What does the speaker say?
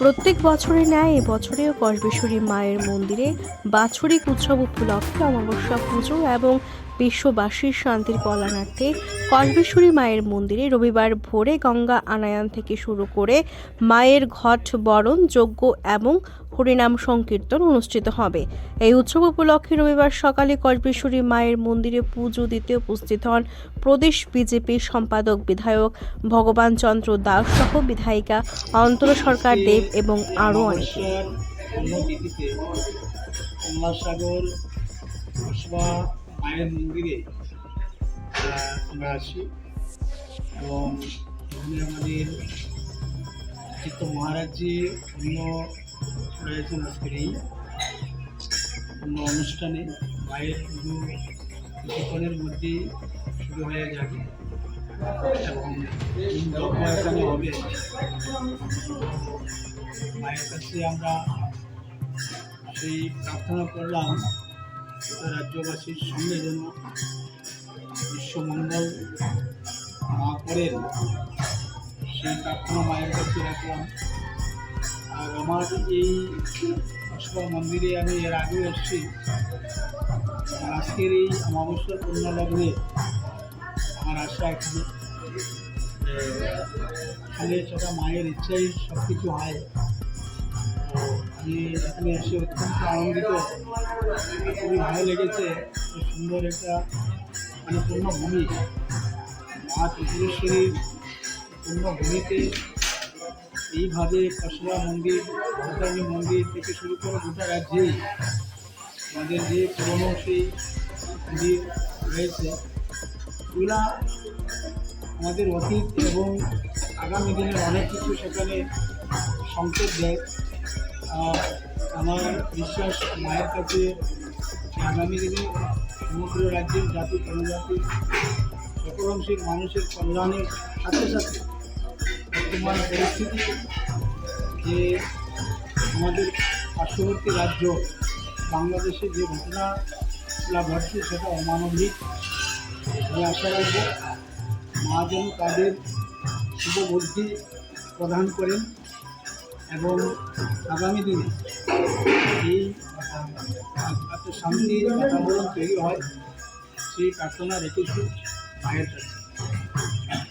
প্রত্যেক বছরে ন্যায় এবছরেও কসবেশ্বরী মায়ের মন্দিরে বাৎসরিক উৎসব উপলক্ষে অমাবস্যা পুজো এবং বিশ্ববাসীর শান্তির কল্যাণার্থে কসবেশ্বরী মায়ের মন্দিরে রবিবার ভোরে গঙ্গা আনায়ন থেকে শুরু করে মায়ের ঘট বরণ, যজ্ঞ এবং হরিনাম সংকীর্তন অনুষ্ঠিত হবে। এই উৎসব উপলক্ষে রবিবার সকালে কসবেশ্বরী মায়ের মন্দিরে পুজো দিতে উপস্থিত হন প্রদেশ বিজেপি সম্পাদক বিধায়ক ভগবান চন্দ্র দাস সহ বিধায়িকা অন্তর সরকার দেব এবং আরও মায়ের মন্দিরে আমরা এবং আমাদের চিত্ত মহারাজজি অন্য রয়েছেন আজকের এই অনুষ্ঠানে মায়ের পুজো কিছুক্ষণের মধ্যেই শুরু হয়ে যাবে। এবং এখানে হবে। মায়ের কাছে আমরা সেই প্রার্থনা করলাম রাজ্যবাসীর সঙ্গে যেন বিশ্বমঙ্গল মা করেন, সেই প্রার্থনা মায়ের কাছে রাখলাম। আমার এই কসবা মন্দিরে আমি এর আগেও এসেছি। আজকের এই অমাবস্যার পূর্ণ লগ্নে আমার আশা এখানে। এখানে সেটা মায়ের ইচ্ছাই সব কিছু হয়। আমি এখানে এসে অত্যন্ত আনন্দিত। খুবই ভালো লেগেছে। সুন্দর একটা মানে পূর্ণভূমি মা ত্রিপুরেশ্বরীর পূর্ণভূমিতে এইভাবে কসবা মন্দির ভূতানী মন্দির থেকে শুরু করে গোটা রাজ্যেই আমাদের যে পুরনো সেই মন্দির রয়েছে, এগুলা আমাদের অতীত এবং আগামী দিনের অনেক কিছু সেখানে সংকেত দেয়। আমার বিশ্বাস মায়ের কাছে আগামী দিনে সমগ্র রাজ্যের জাতি জনজাতির সকল অংশের মানুষের কল্যাণের সাথে সাথে বর্তমান পরিস্থিতি যে আমাদের পার্শ্ববর্তী রাজ্য বাংলাদেশে যে ঘটনাগুলো ঘটছে সেটা অমানবিক। আমি আশা রাখব মা যেন তাদের শুভ বুদ্ধি প্রদান করেন এবং আগামী দিনে এই শান্তির বাতাবরণ তৈরি হয়, সেই প্রার্থনা রেখেছি মায়ের কাছে।